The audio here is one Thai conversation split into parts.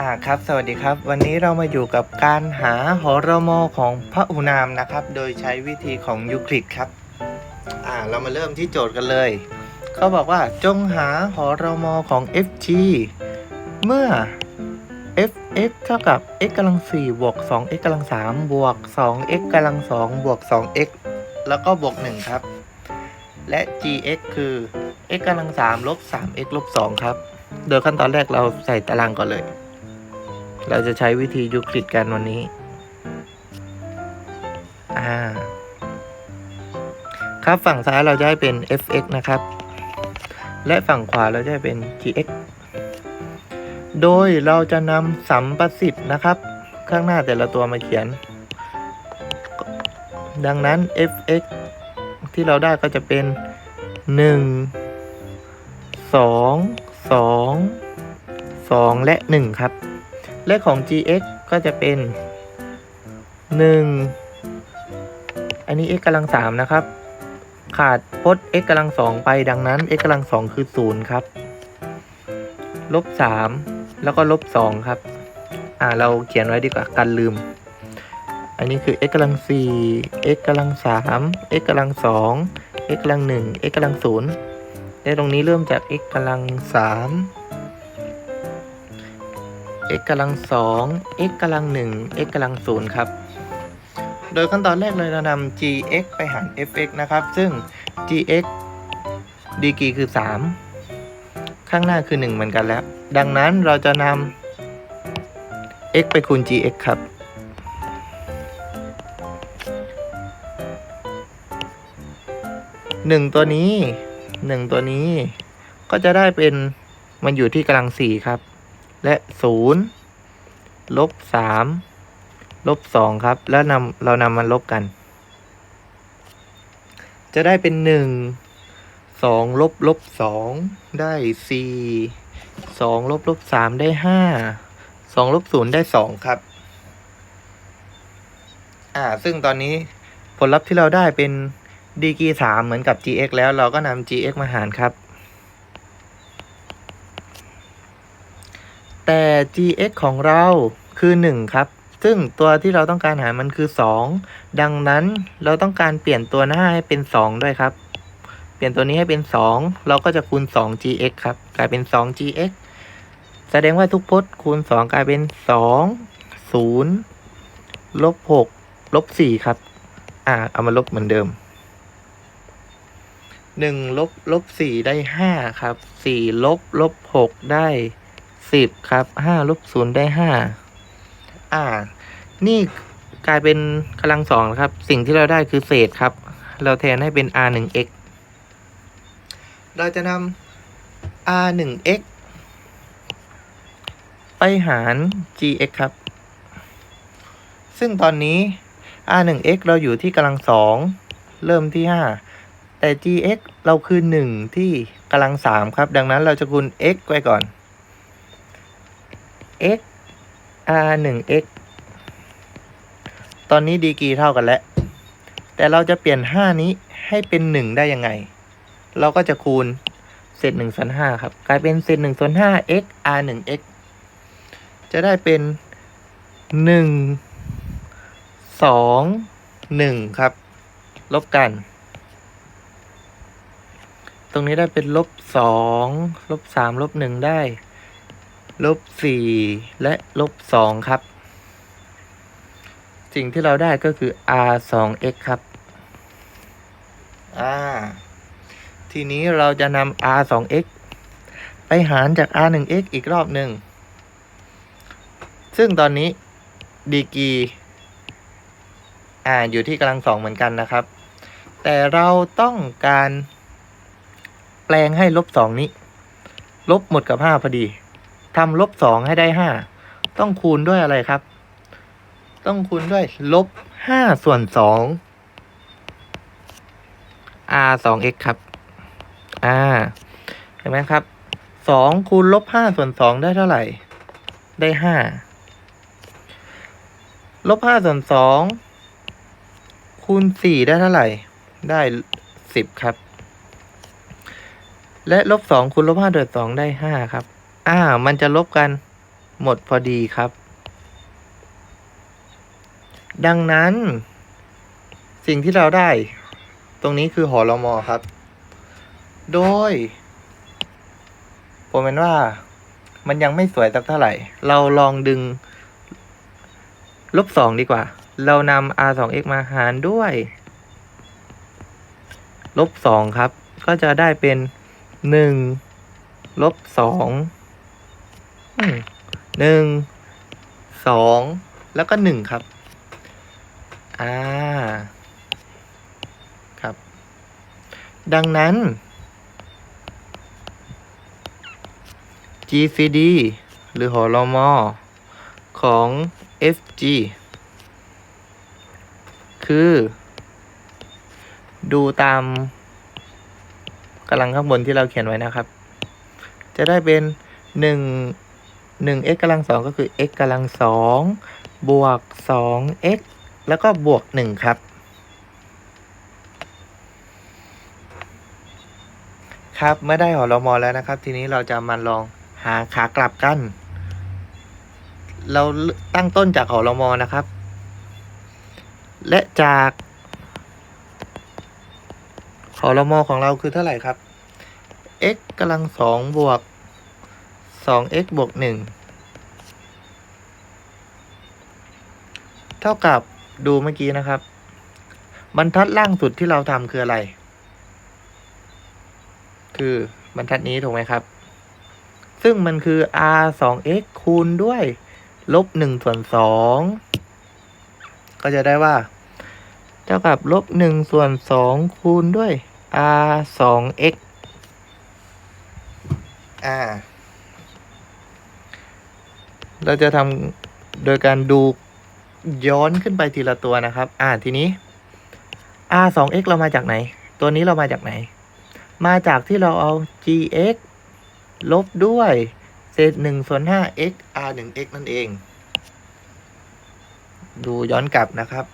อ่าครับ สวัสดีครับ วันนี้เรามาอยู่กับการหาหอรมอของพระอุนามนะครับ โดยใช้วิธีของยูคลิดครับ อ่า เรามาเริ่มที่โจทย์กันเลยเขาบอกว่าจงหาหอรมอของ ft เมื่อ fx เท่ากับ x กำลัง4บวก 2x กำลัง3บวก 2x กำลัง2บวก 2x แล้วก็บวก 1 ครับ และ gx คือ x กำลัง3ลบ 3x ลบ 2 ครับ โดยขั้นตอนแรกเราใส่ตารางก่อนเลย เราจะใช้วิธียูคลิดกันวันนี้ อ่า ครับฝั่งซ้ายเราจะให้เป็น fx นะครับ และฝั่งขวาเราจะให้เป็น gx โดยเราจะนำสัมประสิทธิ์นะครับ ข้างหน้าแต่ละตัวมาเขียน ดังนั้น fx ที่เราได้ก็จะเป็น 1 2 2 2 และ 1 ครับ เลขของ gx ก็จะเป็น 1 อันนี้ x กำลัง3นะครับ ขาดพจน์ x กำลัง2ไปดังนั้น x กำลัง2คือ 0 ครับ ลบ 3 แล้วก็ลบ 2 ครับ อ่า เราเขียนไว้ดีกว่ากันลืม อันนี้คือ x กำลัง4 x กำลัง3 x กำลัง2 x กำลัง1 x กำลัง0และตรงนี้เริ่มจาก x กำลัง3 x กำลัง2 x กำลัง1 x กำลัง0ครับ โดยขั้นตอนแรกเลยเรานำ gx ไปหาร fx นะครับ ซึ่ง gx ดีกรีคือ 3 ข้างหน้าคือ 1 เหมือนกันแล้ว ดังนั้นเราจะนำ x ไปคูณ gx ครับ 1 ตัวนี้ 1 ตัวนี้ ก็จะได้เป็นมันอยู่ที่กำลัง 4 ครับ และ0ลบ3ลบ2ครับ แล้วนำเรานำมาลบกัน จะได้เป็น1 2ลบลบ2ได้4 2ลบลบ3ได้5 2ลบ0ได้2ครับ อ่า ซึ่งตอนนี้ผลลัพธ์ที่เราได้เป็นดีกี3เหมือนกับ gx แล้วเราก็นำ gx มาหารครับ แต่ gx ของเราคือ 1 ครับ ซึ่งตัวที่เราต้องการหามันคือ 2 ดังนั้นเราต้องการเปลี่ยนตัวหน้าให้เป็น 2 ด้วยครับ เปลี่ยนตัวนี้ให้เป็น 2 เราก็จะคูณ 2 gx ครับ กลายเป็น 2 gx แสดงว่าทุกพจน์คูณ 2 กลายเป็น 2 0ลบ6ลบ4ครับ อ่า เอามาลบเหมือนเดิม 1 ลบลบ4ได้ 5 ครับ 4 ลบลบ6ได้ 10ครับ5ลบ0ได้5อ่า นี่กลายเป็นกำลังสองนะครับ สิ่งที่เราได้คือเศษครับ เราแทนให้เป็น r 1 x เราจะนำ r 1 x ไปหาร gx ครับ ซึ่งตอนนี้ r 1 x เราอยู่ที่กำลังสอง เริ่มที่ 5 แต่ gx เราคือ 1 ที่กำลังสามครับ ดังนั้นเราจะคูณ x ไว้ก่อน x r 1 x ตอนนี้ดีกรีเท่ากันแล้ว แต่เราจะเปลี่ยน 5 นี้ให้เป็น 1 ได้ยังไง เราก็จะคูณเศษ1ส่วน5ครับ กลายเป็นเศษ1ส่วน5 x r 1 x จะได้เป็น 1 2 1 ครับ ลบกัน ตรงนี้ได้เป็นลบ 2 ลบ 3 ลบ 1 ได้ ลบสี่และลบสองครับ สิ่งที่เราได้ก็คือ r 2 x ครับอ่าทีนี้เราจะนำ r 2 x ไปหารจาก r 1 x อีกรอบหนึ่ง ซึ่งตอนนี้ดีกีอ่าอยู่ที่กำลังสองเหมือนกันนะครับ แต่เราต้องการแปลงให้ลบสองนี้ ลบหมดกับห้าพอดี ทำลบสองให้ได้ห้าต้องคูณด้วยอะไรครับ ต้องคูณด้วยลบห้าส่วนสอง r สอง x ครับ อ่า เห็นไหมครับสองคูณลบห้าส่วนสองได้เท่าไหร่ ได้ห้าลบห้าส่วนสองคูณสี่ได้เท่าไหร่ ได้สิบครับ และลบสองคูณลบห้าด้วยสองได้ห้าครับ อ่า มันจะลบกันหมดพอดีครับ ดังนั้น สิ่งที่เราได้ ตรงนี้คือหอรมอครับ โดย ผมเห็นว่ามันยังไม่สวยสักเท่าไหร่ เราลองดึง ลบสองดีกว่า เรานำ r 2 x มาหารด้วย ลบสองครับ ก็จะได้เป็นหนึ่งลบสอง หนึ่งสองแล้วก็หนึ่งครับ อ่า ครับ ดังนั้น GCD หรือหอรมอของ FG คือ ดูตามกำลังข้างบนที่เราเขียนไว้นะครับ จะได้เป็นหนึ่ง หนึ่ง x กำลังสองก็คือ x กำลังสองบวกสอง x แล้วก็บวกหนึ่งครับ ครับเมื่อได้หอรมอแล้วนะครับ ทีนี้เราจะมาลองหาขากลับกัน เราตั้งต้นจากหอรมอนะครับ และจากหอรมอของเราคือเท่าไหร่ครับ x กำลังสองบวก สอง x บวกหนึ่งเท่ากับดูเมื่อกี้นะครับ บรรทัดล่างสุดที่เราทำคืออะไร คือบรรทัดนี้ถูกไหมครับ ซึ่งมันคือ r 2 x คูณด้วยลบหนึ่งส่วนสองก็จะได้ว่า เท่ากับลบหนึ่งส่วนสองคูณด้วย r 2 x อ่า เราจะทำโดยการดูย้อนขึ้นไปทีละตัวนะครับ อ่าทีนี้ r 2 x เรามาจากไหน ตัวนี้เรามาจากไหน มาจากที่เราเอา gx ลบด้วยเศษหนึ่งส่วนห้า x r หนึ่ง x นั่นเอง ดูย้อนกลับนะครับ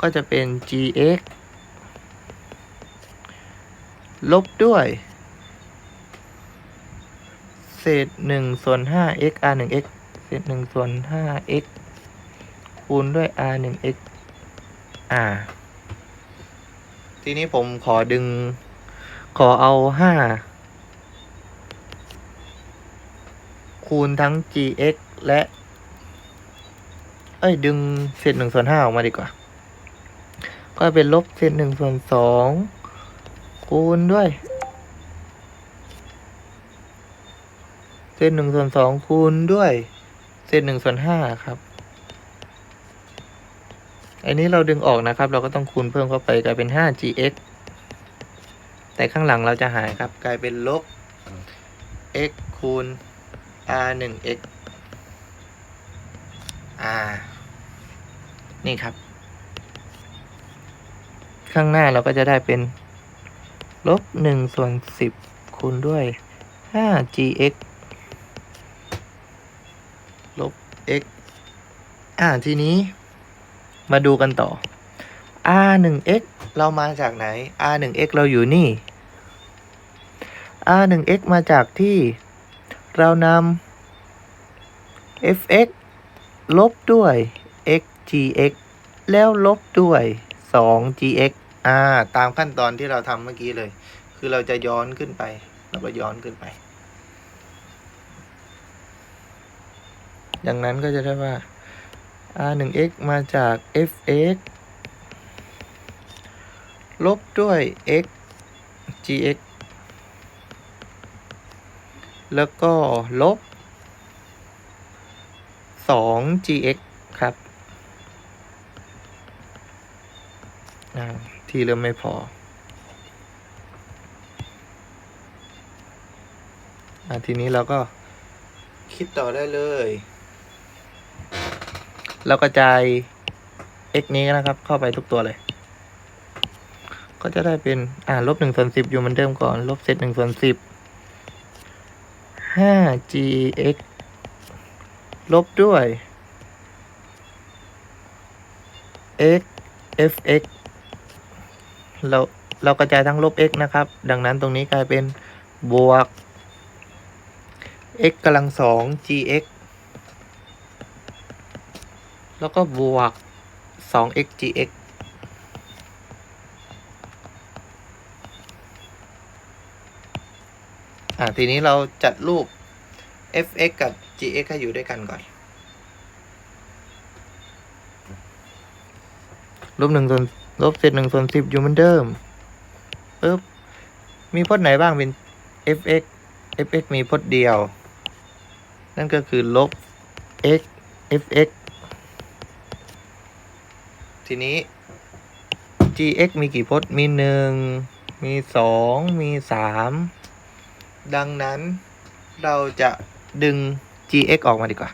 ก็จะเป็น gx ลบด้วย เศษหนึ่งส่วนห้า x r หนึ่ง x เศษหนึ่งส่วนห้า x คูณด้วย r หนึ่ง x อ่าทีนี้ผมขอดึง ขอเอาห้าคูณทั้ง gx และ เอ้ย ดึงเศษหนึ่งส่วนห้าออกมาดีกว่า ก็เป็นลบเศษหนึ่งส่วนสองคูณด้วย เศษหนึ่งส่วนสองคูณด้วยเศษหนึ่งส่วนห้าครับ อันนี้เราดึงออกนะครับ เราก็ต้องคูณเพิ่มเข้าไปกลายเป็น 5gx แต่ข้างหลังเราจะหายครับ กลายเป็นลบ x คูณ r 1 x r นี่ครับ ข้างหน้าเราก็จะได้เป็นลบ1ส่วน10คูณด้วย 5gx x อ่าทีนี้มาดูกันต่อ r หนึ่ง x เรามาจากไหน r หนึ่ง x เราอยู่นี่ r หนึ่ง x มาจากที่เรานำ fx ลบด้วย x gx แล้วลบด้วย 2 gx อ่า ตามขั้นตอนที่เราทำเมื่อกี้เลย คือเราจะย้อนขึ้นไป แล้วก็ย้อนขึ้นไป ดังนั้นก็จะได้ว่า r 1 x มาจาก fx ลบด้วย x gx แล้วก็ลบ 2 gx ครับที่เริ่มไม่พออ่าทีนี้เราก็คิดต่อได้เลย เรากระจาย x นี้นะครับ เข้าไปทุกตัวเลย ก็จะได้เป็น อ่าลบหนึ่งส่วนสิบอยู่เหมือนเดิมก่อน ลบเศษหนึ่งส่วนสิบห้า gx ลบด้วย x fx เราเรากระจายทั้งลบ x นะครับ ดังนั้นตรงนี้กลายเป็นบวก x กำลังสอง gx แล้วก็บวกสอง x gx อ่าทีนี้เราจัดรูป fx กับ gx ให้อยู่ด้วยกันก่อน ลบหนึ่งส่วนลบเศษหนึ่งส่วนสิบอยู่เหมือนเดิมปึ๊บมีพจน์ไหนบ้างเป็น fx fx มีพจน์เดียว นั่นก็คือลบ x fx ทีนี้ gx มีกี่พจน์มีหนึ่งมีสองมีสามดังนั้นเราจะดึง gx ออกมาดีกว่า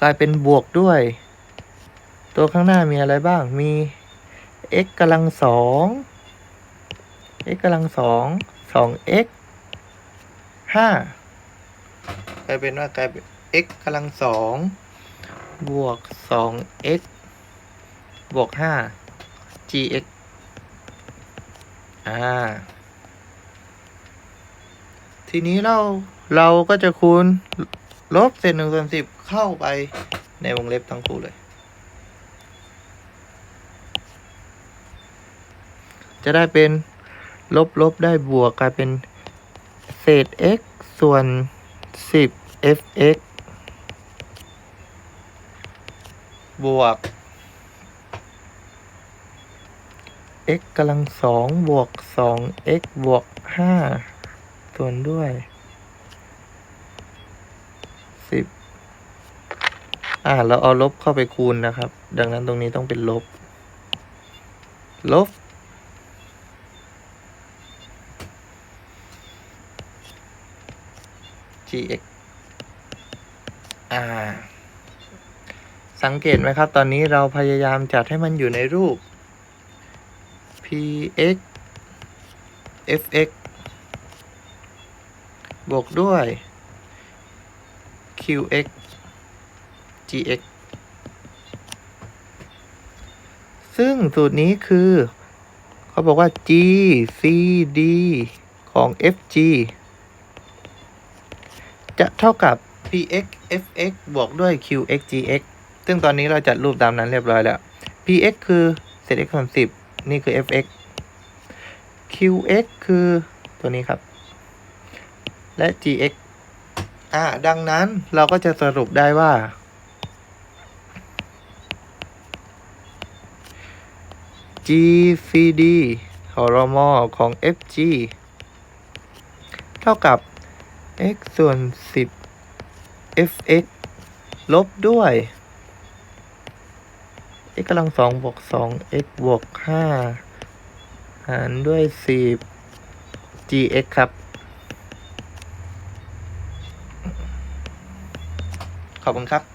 กลายเป็นบวกด้วย ตัวข้างหน้ามีอะไรบ้างมี x กำลังสอง x กำลังสองสอง x ห้ากลายเป็นว่ากลายเป็น x กำลังสอง บวกสอง x บวกห้า gx อ่า ทีนี้เราเราก็จะคูณ ลบเศษหนึ่งส่วนสิบเข้าไปในวงเล็บทั้งคู่เลย จะได้เป็นลบลบได้บวกกลายเป็น เศษ x ส่วน 10 fx บวก x กำลังสองบวก 2x บวก5ส่วนด้วย10อ่า เราเอาลบเข้าไปคูณนะครับ ดังนั้นตรงนี้ต้องเป็นลบ ลบ gx อ่า สังเกตไหมครับ ตอนนี้เราพยายามจัดให้มันอยู่ในรูป px fx บวกด้วย qx gx ซึ่งสูตรนี้คือ เขาบอกว่า g c d ของ fg จะเท่ากับ px fx บวกด้วย qx gx ซึ่งตอนนี้เราจัดรูปตามนั้นเรียบร้อยแล้ว px คือเศษ x ส่วน10 นี่คือ fx qx คือตัวนี้ครับ และ gx อ่าดังนั้นเราก็จะสรุปได้ว่า gcd หรมของ fg เท่ากับ x ส่วน 10 fx ลบด้วย x กำลังสองบวกสอง x บวกห้าหารด้วย10 gx ครับ ขอบคุณครับ